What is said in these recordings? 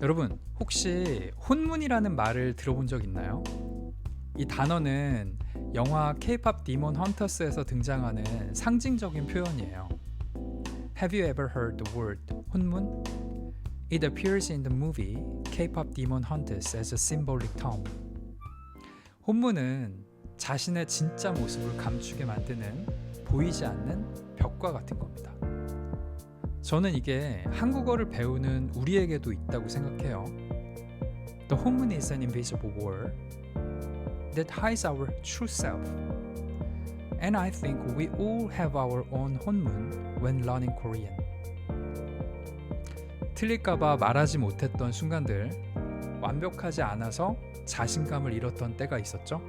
여러분 혹시 혼문이라는 말을 들어본 적 있나요? 이 단어는 영화 K-pop 디몬 헌터스에서 등장하는 상징적인 표현이에요. Have you ever heard the word 혼문? It appears in the movie K-pop Demon Hunters as a symbolic term. 혼문은 자신의 진짜 모습을 감추게 만드는 보이지 않는 벽과 같은 겁니다. 저는 이게 한국어를 배우는 우리에게도 있다고 생각해요. The 혼문 is an invisible wall that hides our true self. And I think we all have our own 혼문 when learning Korean. 틀릴까봐 말하지 못했던 순간들, 완벽하지 않아서 자신감을 잃었던 때가 있었죠.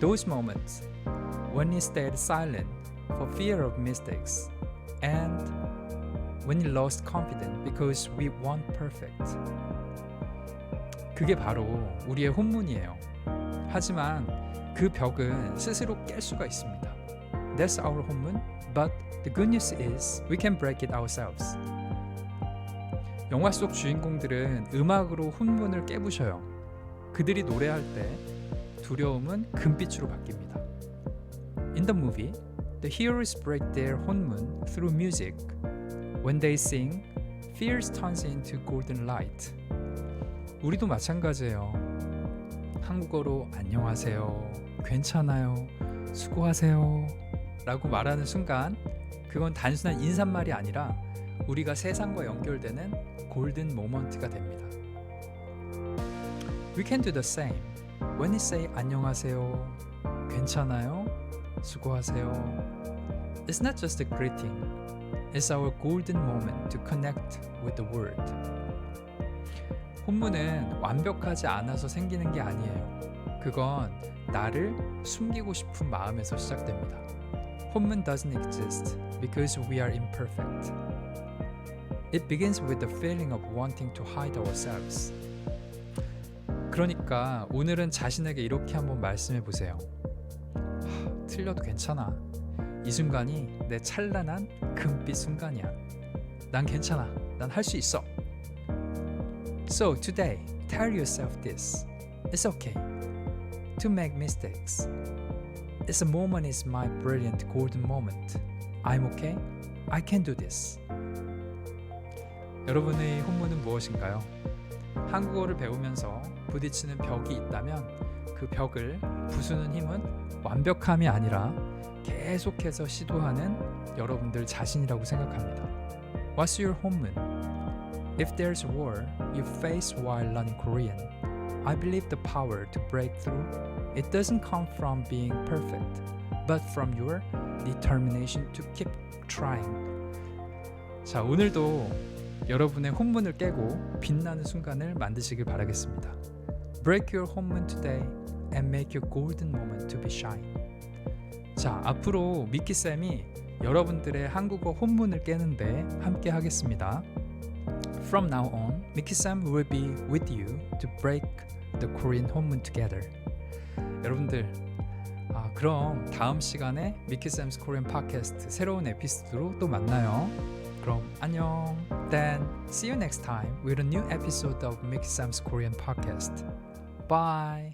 Those moments when you stayed silent for fear of mistakes and when you lost confidence because we weren't perfect. 그게 바로 우리의 혼문이에요. 하지만 그 벽은 스스로 깰 수가 있습니다. That's our 혼문, but the good news is we can break it ourselves. 영화 속 주인공들은 음악으로 혼문을 깨부셔요. 그들이 노래할 때 두려움은 금빛으로 바뀝니다. In the movie, the heroes break their 혼문 through music. When they sing, fear turns into golden light. 우리도 마찬가지예요. 한국어로 안녕하세요, 괜찮아요, 수고하세요 라고 말하는 순간 그건 단순한 인사말이 아니라 우리가 세상과 연결되는 골든 모먼트가 됩니다. We can do the same. When you say 안녕하세요, 괜찮아요, 수고하세요. It's not just a greeting. It's our golden moment to connect with the world. 혼문은 완벽하지 않아서 생기는 게 아니에요. 그건 나를 숨기고 싶은 마음에서 시작됩니다. 혼문 doesn't exist because we are imperfect. It begins with the feeling of wanting to hide ourselves. 그러니까 오늘은 자신에게 이렇게 한번 말씀해 보세요. 하, 틀려도 괜찮아. 이 순간이 내 찬란한 금빛 순간이야. 난 괜찮아. 난 할 수 있어. So today, tell yourself this. It's okay to make mistakes. This moment is my brilliant golden moment. I'm okay. I can do this. 여러분의 혼문은 무엇인가요? 한국어를 배우면서 부딪히는 벽이 있다면 그 벽을 부수는 힘은 완벽함이 아니라 계속해서 시도하는 여러분들 자신이라고 생각합니다. What's your 혼문? If there's war you face while learning Korean, I believe the power to break through it doesn't come from being perfect, but from your determination to keep trying. 자, 오늘도 여러분의 혼문을 깨고 빛나는 순간을 만드시길 바라겠습니다. Break your 혼문 today and make your golden moment to be shine. 자, 앞으로 미키 쌤이 여러분들의 한국어 혼문을 깨는데 함께 하겠습니다. From now on, Sam will be with you to break the Korean 혼문 together. 여러분들, 아, 그럼 다음 시간에 미키 쌤's Korean 팟캐스트 새로운 에피소드로 또 만나요. 그럼 안녕. Then see you next time with a new episode of Mickey Sam's Korean podcast. Bye.